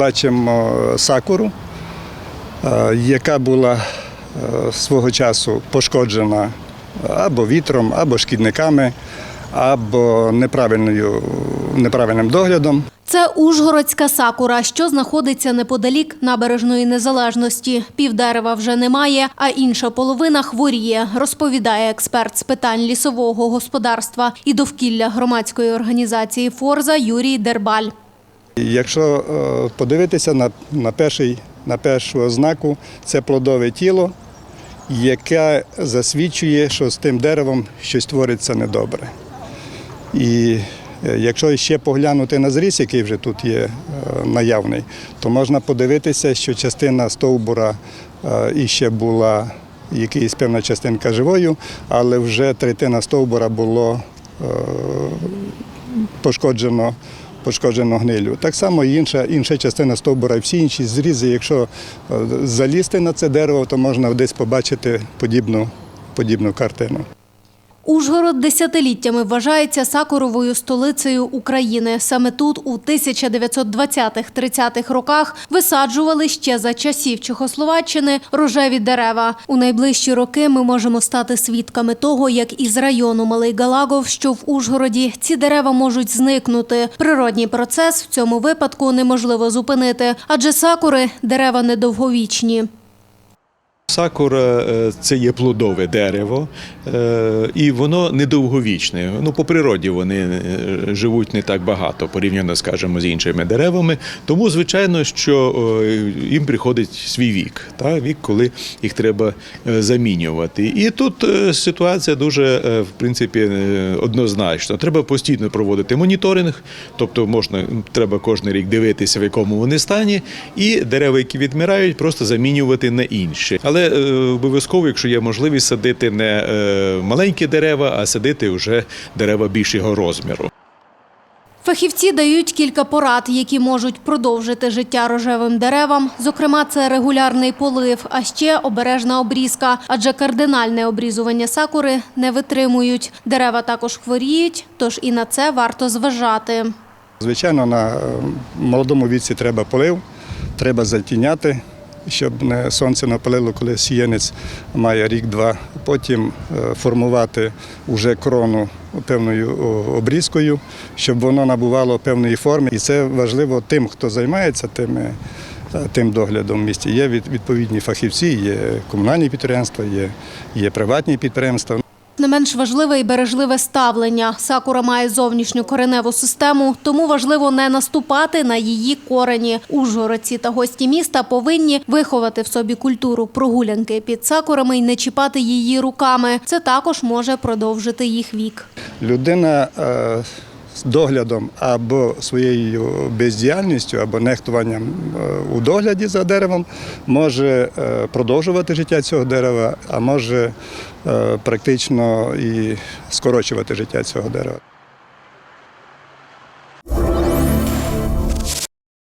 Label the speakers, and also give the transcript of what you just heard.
Speaker 1: бачимо сакуру, е, яка була е, свого часу пошкоджена або вітром, або шкідниками, або неправильною, неправильним доглядом.
Speaker 2: Це Ужгородська сакура, що знаходиться неподалік набережної незалежності. Півдерева вже немає, а інша половина хворіє, розповідає експерт з питань лісового господарства і довкілля громадської організації Форза Юрій Дербаль.
Speaker 1: Якщо е, подивитися на, на, перший, на першу ознаку, це плодове тіло, яке засвідчує, що з тим деревом щось твориться недобре. І е, якщо ще поглянути на зріз, який вже тут є е, наявний, то можна подивитися, що частина стовбура іще була якась певна частинка живою, але вже третина стовбура було пошкоджено, пошкоджено гнилю. Так само і інша, інша частина стовбура, всі інші зрізи, якщо е, залізти на це дерево, то можна десь побачити подібну, подібну картину.
Speaker 2: Ужгород десятиліттями вважається сакуровою столицею України. Саме тут у 1920-30-х роках висаджували ще за часів Чехословаччини рожеві дерева. У найближчі роки ми можемо стати свідками того, як із району Малий Галагов, що в Ужгороді, ці дерева можуть зникнути. Природній процес в цьому випадку неможливо зупинити, адже сакури дерева недовговічні.
Speaker 3: Сакура е, це є плодове дерево, е, і воно недовговічне. Ну, по природі вони е, живуть не так багато порівняно, скажімо, з іншими деревами. Тому, звичайно, що їм приходить свій вік, та вік, коли їх треба замінювати. І тут ситуація дуже в принципі однозначна. Треба постійно проводити моніторинг, тобто можна треба кожен рік дивитися, в якому вони стані, і дерева, які відмирають, просто замінювати на інші. Але е, обов'язково, якщо є можливість, садити не е, маленькі дерева, а садити вже дерева більшого розміру.
Speaker 2: Фахівці дають кілька порад, які можуть продовжити життя рожевим деревам. Зокрема, це регулярний полив, а ще обережна обрізка, адже кардинальне обрізування сакури не витримують. Дерева також хворіють, тож і на це варто зважати.
Speaker 1: Звичайно, на е, молодому віці треба полив, треба затіняти, щоб не сонце напалило, коли сіянець має рік-два. Потім е, формувати уже крону певною обрізкою, щоб воно набувало певної форми. І це важливо тим, хто займається тими. Тим доглядом в місті є відповідні фахівці, є комунальні підприємства, є, є приватні підприємства.
Speaker 2: Не менш важливе і бережливе ставлення. Сакура має зовнішню кореневу систему, тому важливо не наступати на її корені. Ужгородці та гості міста повинні виховати в собі культуру прогулянки під сакурами і не чіпати її руками. Це також може продовжити їх вік.
Speaker 1: Людина е, з доглядом або своєю бездіяльністю, або нехтуванням е, у догляді за деревом може е, продовжувати життя цього дерева, а може е, практично і скорочувати життя цього дерева.